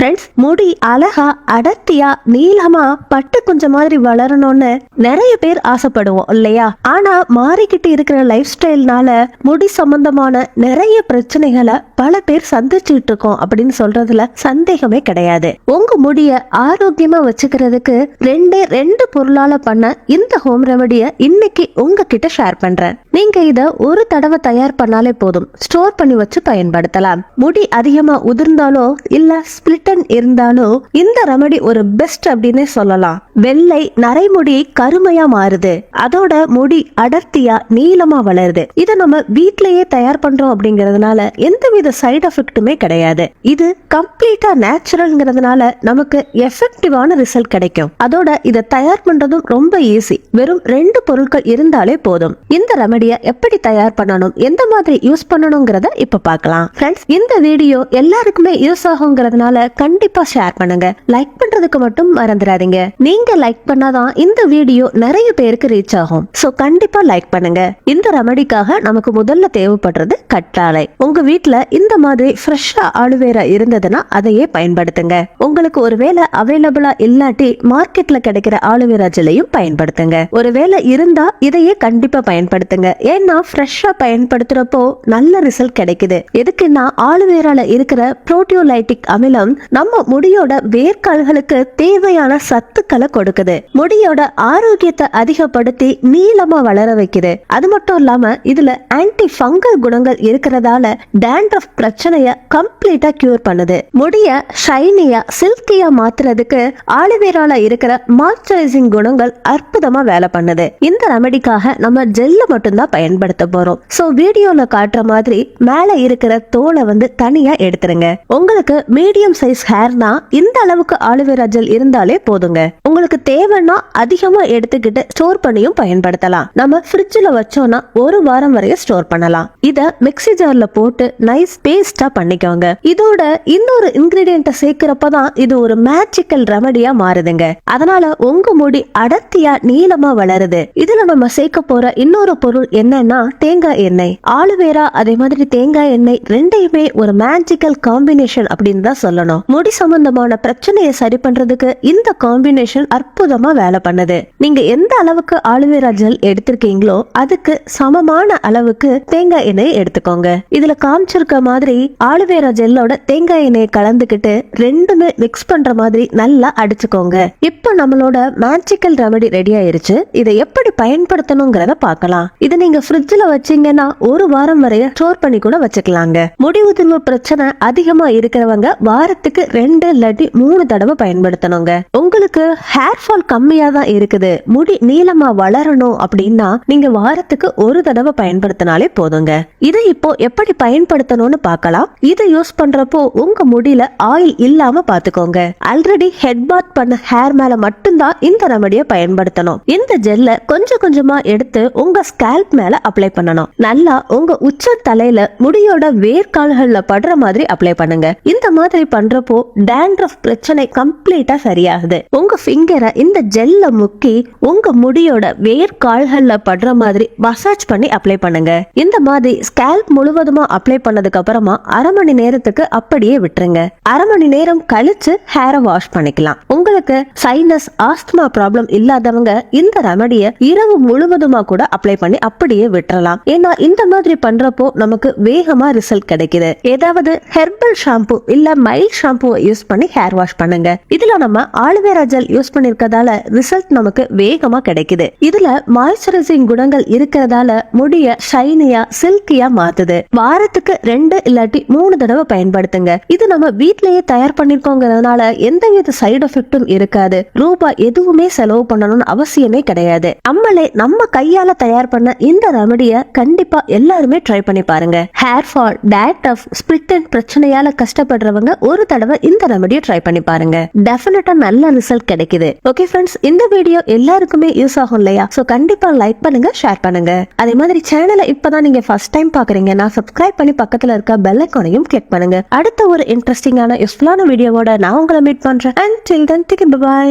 Friends முடி அழகா அடர்த்தியா நீளமா பட்டு கொஞ்சம் மாதிரி வளரணும்னு நிறைய பேர் ஆசைப்படுவோம் இல்லையா? ஆனா மாறிக்கிட்டு இருக்கிற லைஃப் ஸ்டைல்னால முடி சம்பந்தமான நிறைய பிரச்சனைகளை பல பேர் சந்திச்சுட்டு இருக்கோம் அப்படின்னு சொல்றதுல சந்தேகமே கிடையாது. உங்க முடிய ஆரோக்கியமா வச்சுக்கிறதுக்கு ரெண்டே ரெண்டு பொருளால பண்ண இந்த ஹோம் ரெமடிய இன்னைக்கு உங்ககிட்ட ஷேர் பண்றேன். நீங்க இத ஒரு தடவை தயார் பண்ணாலே போதும். ஸ்டோர் பண்ணி வச்சு பயன்படுத்தலாம். முடி அதிகமா உதிர்ந்தாலோ இல்ல ஸ்பிளிட்டன் இருந்தாலும் இந்த ரெமடி ஒரு பெஸ்ட் அப்படின்னு சொல்லலாம். வெள்ளை நரைமுடி கருமையா மாறுது. அதோட முடி அடர்த்தியா நீளமா வளருது. இதை நம்ம வீட்லயே தயார் பண்றோம் அப்படிங்கறதுனால எந்தவித சைடு எஃபெக்ட்டுமே கிடையாது. இது கம்ப்ளீட்டா நேச்சுரல்ங்கிறதுனால நமக்கு எஃபெக்டிவான ரிசல்ட் கிடைக்கும். அதோட இதை தயார் பண்றதும் ரொம்ப ஈஸி வெறும் ரெண்டு பொருட்கள் இருந்தாலே போதும். இந்த ரெமடியை எப்படி தயார் பண்ணணும்? எந்த மாதிரி யூஸ் பண்ணணுங்கிறத இப்ப பார்க்கலாம். ஃப்ரெண்ட்ஸ் இந்த வீடியோ எல்லாருக்குமே யூஸ் ஆகுங்கிறதுனால கண்டிப்பா ஷேர் பண்ணுங்க. லைக் பண்றதுக்கு மட்டும் மறந்துடாதீங்க. நீங்க லைக் பண்ணாதான் இந்த வீடியோ நிறைய பேருக்கு ரீச் ஆகும். சோ கண்டிப்பா லைக் பண்ணுங்க. இந்த ரெமடிக்காக நமக்கு முதல்ல தேவைப்படுறது கற்றாழை. உங்க வீட்ல இந்த மாதிரி ஃப்ரெஷ்ஷா ஆலுவேரா இருந்ததுன்னா அதையே பயன்படுத்துங்க. உங்களுக்கு ஒருவேளை அவைலபிளா இல்லாட்டி மார்க்கெட்ல கிடைக்கிற ஆலுவேரா ஜெல்லையும் பயன்படுத்துங்க. ஒருவேளை இருந்தா இதையே கண்டிப்பா பயன்படுத்துங்க. ஏன்னா ஃப்ரெஷ்ஷா பயன்படுத்துறப்போ நல்ல ரிசல்ட் கிடைக்குது. எதுக்குன்னா ஆலுவேரால இருக்கிற புரோட்டியோலைட்டிக் அமிலம் நம்ம முடியோட வேர்க்கால்களுக்கு தேவையான சத்துக்களை கொடுக்குது. முடியோட ஆரோக்கியத்தை அதிகப்படுத்தி நீளமா வளர வைக்குது. அது மட்டும் இல்லாம இதுல ஆன்டி ஃபங்கல் குணங்கள் இருக்கிறதால டேண்ட்ரஃப் பிரச்சனைய கம்ப்ளீட்டா கியூர் பண்ணுது. முடிய ஷைனியா சில்கியா மாத்துறதுக்கு ஆலிவேரால இருக்கிற மாய்ஸ்சரைசிங் குணங்கள் அற்புதமா வேலை பண்ணுது. இந்த ரெமடிக்காக நம்ம ஜெல்ல மட்டும்தான் பயன்படுத்த போறோம். சோ வீடியோல காட்டுற மாதிரி மேல இருக்கிற தோலை வந்து தனியா எடுத்துருங்க. உங்களுக்கு மீடியம் சைஸ் ஹேர்னா இந்த அளவுக்கு ஆளுவேராஜல் ஜெல் இருந்தாலே போதுங்க. உங்களுக்கு தேவைன்னா அதிகமா எடுத்துக்கிட்டு ஸ்டோர் பண்ணியும் பயன்படுத்தலாம். நம்ம ஃப்ரிட்ஜ்ல வச்சோம்னா ஒரு வாரம் வரையும் ஸ்டோர் பண்ணலாம். இத மிக்ஸி ஜார்ல போட்டு நைஸ் பேஸ்டா பண்ணிக்கோங்க. இதோட இன்னொரு இன்கிரீடியன்ட்ட சேர்க்கிறப்பதான் இது ஒரு மேஜிக்கல் ரெமடியா மாறுதுங்க. அதனால உங்க முடி அடர்த்தியா நீளமா வளருது. இதுல நம்ம சேர்க்க போற இன்னொரு பொருள் என்னன்னா தேங்காய் எண்ணெய். ஆலுவேரா அதே மாதிரி தேங்காய் எண்ணெய் ரெண்டையுமே ஒரு மேஜிக்கல் காம்பினேஷன் அப்படின்னு தான் சொல்லணும். முடி சம்பந்தமான பிரச்சனையை சரி பண்றதுக்கு இந்த காம்பினேஷன் அற்புதமா வேலை பண்ணுது. நீங்க எந்த அளவுக்கு ஆலுவேரா ஜெல் எடுத்திருக்கீங்களோ அதுக்கு சமமான அளவுக்கு தேங்காய் எண்ணெய் எடுத்துக்கோங்க. இதுல காமிச்சிருக்க மாதிரி ஆலுவேரா ஜெல்லோட தேங்காய் எண்ணெயை கலந்துக்கிட்டு ரெண்டுமே மிக்ஸ் பண்ற மாதிரி நல்லா அடிச்சுக்கோங்க. இப்போ நம்மளோட மேஜிக்கல் ரெமடி ரெடி ஆயிருச்சு. இதை எப்படி பயன்படுத்தணுங்கிறத பார்க்கலாம். இது நீங்க ஃப்ரிட்ஜ்ல வச்சீங்கன்னா ஒரு வாரம் வரைய ஸ்டோர் பண்ணி கூட வச்சுக்கலாங்க. முடி உதிர்வு பிரச்சனை அதிகமா இருக்கிறவங்க வாரத்துக்கு ரெண்டு இல்லாட்டி மூணு தடவை பயன்படுத்தணுங்க. உங்களுக்கு ஹேர் ஃபால் கம்மியா தான் இருக்குது. முடி நீளமா வளரணும் அப்படின்னா நீங்க வாரத்துக்கு ஒரு தடவை பயன்படுத்தினாலே போதுங்க. இதை இப்போ எப்படி பயன்படுத்தணும்னு பார்க்கலாம். இதை யூஸ் பண்றப்போ உங்க முடியில ஆயில் இல்லாம பாத்துக்கோங்க ஆல்ரெடி ஹெட் பாத் பண்ண ஹேர் மேல மட்டும்தான் இந்த ரெமடியை பயன்படுத்தணும். இந்த ஜெல்ல கொஞ்சம் கொஞ்சமா எடுத்து உங்க ஸ்கேல்ப் மேல அப்ளை பண்ணணும். நல்லா உங்க உச்ச தலையில முடியோட வேர்க்கால்கள்ல படுற மாதிரி அப்ளை பண்ணுங்க. இந்த மாதிரி பண்றப்போ டேண்ட்ரஃப் பிரச்சனை கம்ப்ளீட்டா சரியாகுது. உங்க ஃபிங்கரை இந்த ஜெல்ல முக்கி உங்க முடியோட வேர்கால்கள்ல படுற மாதிரி மசாஜ் பண்ணி அப்ளை பண்ணுங்க. இந்த மாதிரி ஸ்கேல்ப் முழுவதுமா அப்ளை பண்ணதுக்கு அப்புறமா அரை மணி நேரத்துக்கு அப்படியே விட்டுருங்க. அரை மணி நேரம் கழிச்சு ஹேரை வாஷ் பண்ணிக்கலாம். உங்களுக்கு சைனஸ் ஆஸ்துமா ப்ராப்ளம் இல்லாதவங்க இந்த ரெமடிய இரவு முழுவதுமா கூட அப்ளை பண்ணி அப்படியே விட்டுறலாம். ஏன்னா இந்த மாதிரி பண்றப்போ நமக்கு வேகமா ரிசல்ட் கிடைக்குது. ஏதாவது ஹெர்பல் ஷாம்பு இல்ல மைல்ட் ஷாம்பு யூஸ் பண்ணி ஹேர் வாஷ் பண்ணுங்க. இதுல நம்ம ஆலுவேரா ஜெல் யூஸ் பண்ணிருக்கதால ரிசல்ட் நமக்கு வேகமா கிடைக்குது. இதுல மாய்ஸ்சரைசிங் குணங்கள் இருக்கிறதால முடிய ஷைனியா சில்கியா மாத்துது. வாரத்துக்கு ரெண்டு இல்லாட்டி மூணு தடவை பயன்படுத்துங்க. இது நம்ம வீட்லயே தயார் பண்ணிருக்கோங்கிறதுனால எந்தவித சைடு எஃபெக்ட் எஃபெக்டும் இருக்காது. ரூபாய் எதுவுமே செலவு பண்ணணும்னு அவசியமே கிடையாது. நம்மளே நம்ம கையால தயார் பண்ண இந்த ரெமடிய கண்டிப்பா எல்லாருமே ட்ரை பண்ணி பாருங்க. ஹேர் ஃபால் டேட் ஆஃப் ஸ்பிளிட் அண்ட் பிரச்சனையால கஷ்டப்படுறவங்க ஒரு தடவை இந்த ரெமடியை ட்ரை பண்ணி பாருங்க. டெஃபினட்டா நல்ல ரிசல்ட் கிடைக்குது. ஓகே ஃப்ரெண்ட்ஸ் இந்த வீடியோ எல்லாருக்குமே யூஸ் ஆகும் இல்லையா? சோ கண்டிப்பா லைக் பண்ணுங்க ஷேர் பண்ணுங்க. அதே மாதிரி சேனலை இப்பதான் நீங்க ஃபர்ஸ்ட் டைம் பாக்குறீங்கன்னா சப்ஸ்கிரைப் பண்ணி பக்கத்துல இருக்க பெல் ஐக்கானையும் கிளிக் பண்ணுங்க. அடுத்த ஒரு இன்ட்ரெஸ்டிங்கான யூஸ்ஃபுல்லான வீடியோவோட நான் உங்களை மீட் பண்றேன். அண்ட் டில் தன் பாய்